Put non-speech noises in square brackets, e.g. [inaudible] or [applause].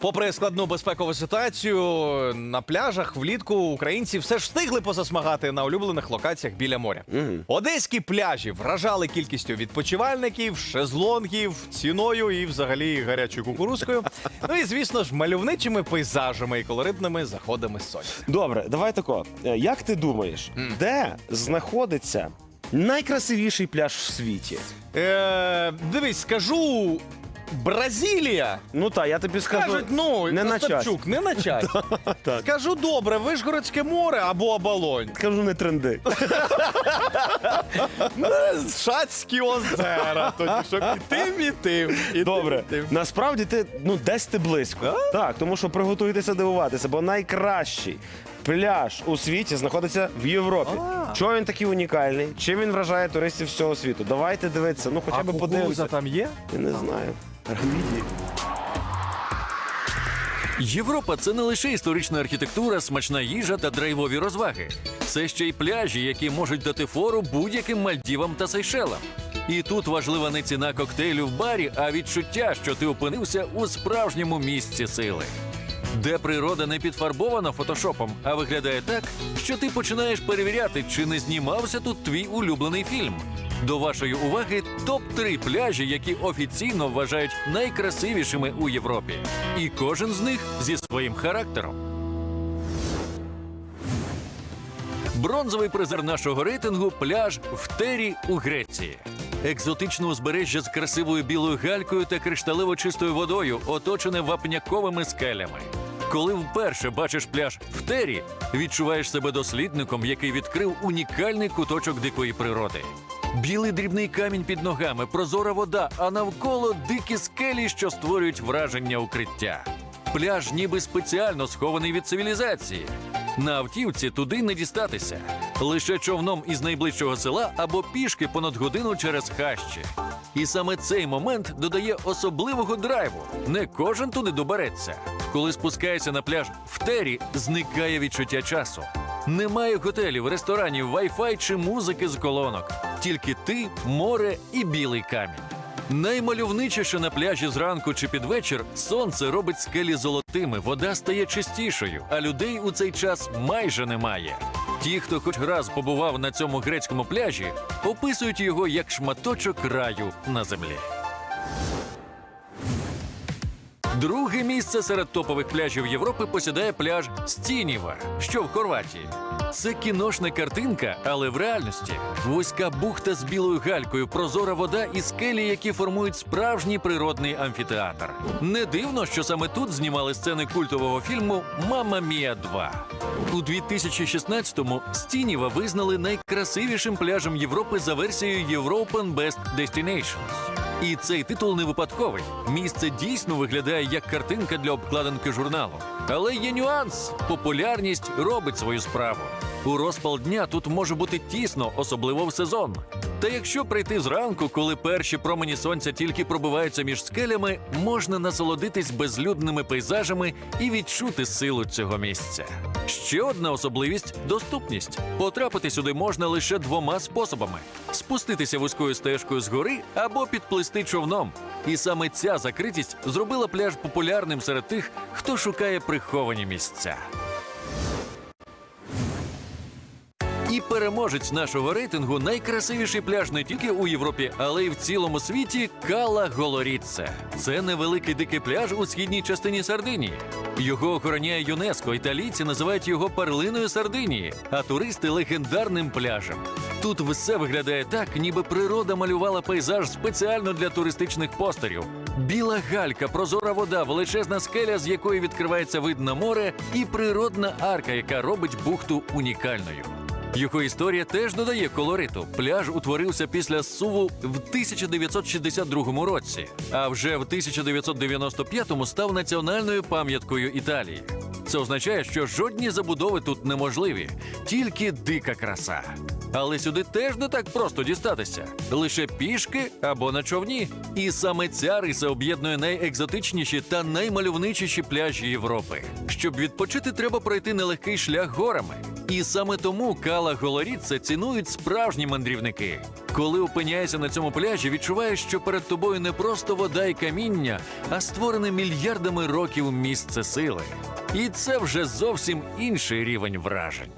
Попри складну безпекову ситуацію на пляжах влітку українці все ж встигли позасмагати на улюблених локаціях біля моря. Одеські пляжі вражали кількістю відпочивальників, шезлонгів, ціною і взагалі гарячою кукурузкою. Ну і звісно ж, мальовничими пейзажами і колоритними заходами сонця. Добре, давай тако. Е, Як ти думаєш, де знаходиться найкрасивіший пляж в світі? Е, дивись, скажу. Бразилія Ну так, я тобі скажу. кажуть, ну не на Остапчук, не на. [laughs] Так. Скажу добре, Вишгородське море або оболонь. Скажу не тренди. [laughs] Шацькі озера. Тоді щоб і тим, і тим. і Добре, і тим. насправді ти ну десь ти близько. Так, тому що приготуйтеся дивуватися, бо найкращий пляж у світі знаходиться в Європі. А. Чого він такий унікальний? Чим він вражає туристів всього світу? Давайте дивитися. Ну хоча А б кукурудза подивимося. там є? Я не знаю. Європа це не лише історична архітектура, смачна їжа та драйвові розваги. Це ще й пляжі, які можуть дати фору будь-яким Мальдівам та Сейшелам. І тут важлива не ціна коктейлю в барі, а відчуття, що ти опинився у справжньому місці сили. Де природа не підфарбована фотошопом, а виглядає так, що ти починаєш перевіряти, чи не знімався тут твій улюблений фільм. До вашої уваги топ-3 пляжі, які офіційно вважають найкрасивішими у Європі. І кожен з них зі своїм характером. Бронзовий призер нашого рейтингу пляж в Тері у Греції. Екзотичне узбережжя з красивою білою галькою та кришталево чистою водою, оточене вапняковими скелями. Коли вперше бачиш пляж в Тері, відчуваєш себе дослідником, який відкрив унікальний куточок дикої природи. Білий дрібний камінь під ногами, прозора вода, а навколо дикі скелі, що створюють враження укриття. Пляж ніби спеціально схований від цивілізації. На автівці туди не дістатися. Лише човном із найближчого села або пішки понад годину через хащі. І саме цей момент додає особливого драйву. Не кожен туди добереться. Коли спускаєшся на пляж в Тері, зникає відчуття часу. Немає готелів, ресторанів, вай-фай чи музики з колонок. Тільки ти, море і білий камінь. Наймальовничіше на пляжі зранку чи під вечір сонце робить скелі золотими, вода стає чистішою, а людей у цей час майже немає. Ті, хто хоч раз побував на цьому грецькому пляжі, описують його як шматочок раю на землі. Друге місце серед топових пляжів Європи посідає пляж Стініва, що в Хорватії. Це кіношна картинка, але в реальності вузька бухта з білою галькою, прозора вода і скелі, які формують справжній природний амфітеатр. Не дивно, що саме тут знімали сцени культового фільму Мама Мія 2». У 2016-му Стініва визнали найкрасивішим пляжем Європи за версією European Best Destinations. І цей титул не випадковий. Місце дійсно виглядає як картинка для обкладинки журналу. Але є нюанс: популярність робить свою справу. У розпал дня тут може бути тісно, особливо в сезон. Та якщо прийти зранку, коли перші промені сонця тільки пробиваються між скелями, можна насолодитись безлюдними пейзажами і відчути силу цього місця. Ще одна особливість доступність. Потрапити сюди можна лише двома способами: спуститися вузькою стежкою з гори або підплисти човном. І саме ця закритість зробила пляж популярним серед тих, хто шукає приховані місця. Переможець нашого рейтингу найкрасивіший пляж не тільки у Європі, але й в цілому світі Кала Голоріце. Це невеликий дикий пляж у східній частині Сардинії. Його охороняє ЮНЕСКО. Італійці називають його перлиною Сардинії, а туристи легендарним пляжем. Тут все виглядає так, ніби природа малювала пейзаж спеціально для туристичних постерів. Біла галька, прозора вода, величезна скеля, з якої відкривається вид на море, і природна арка, яка робить бухту унікальною. Його історія теж додає колориту. Пляж утворився після суву в 1962 році, а вже в 1995-му став національною пам'яткою Італії. Це означає, що жодні забудови тут неможливі, тільки дика краса. Але сюди теж не так просто дістатися. Лише пішки або на човні. І саме ця риса об'єднує найекзотичніші та наймальовничіші пляжі Європи. Щоб відпочити, треба пройти нелегкий шлях горами. І саме тому Кала Голоріце цінують справжні мандрівники. Коли опиняєшся на цьому пляжі, відчуваєш, що перед тобою не просто вода і каміння, а створене мільярдами років місце сили. І це вже зовсім інший рівень вражень.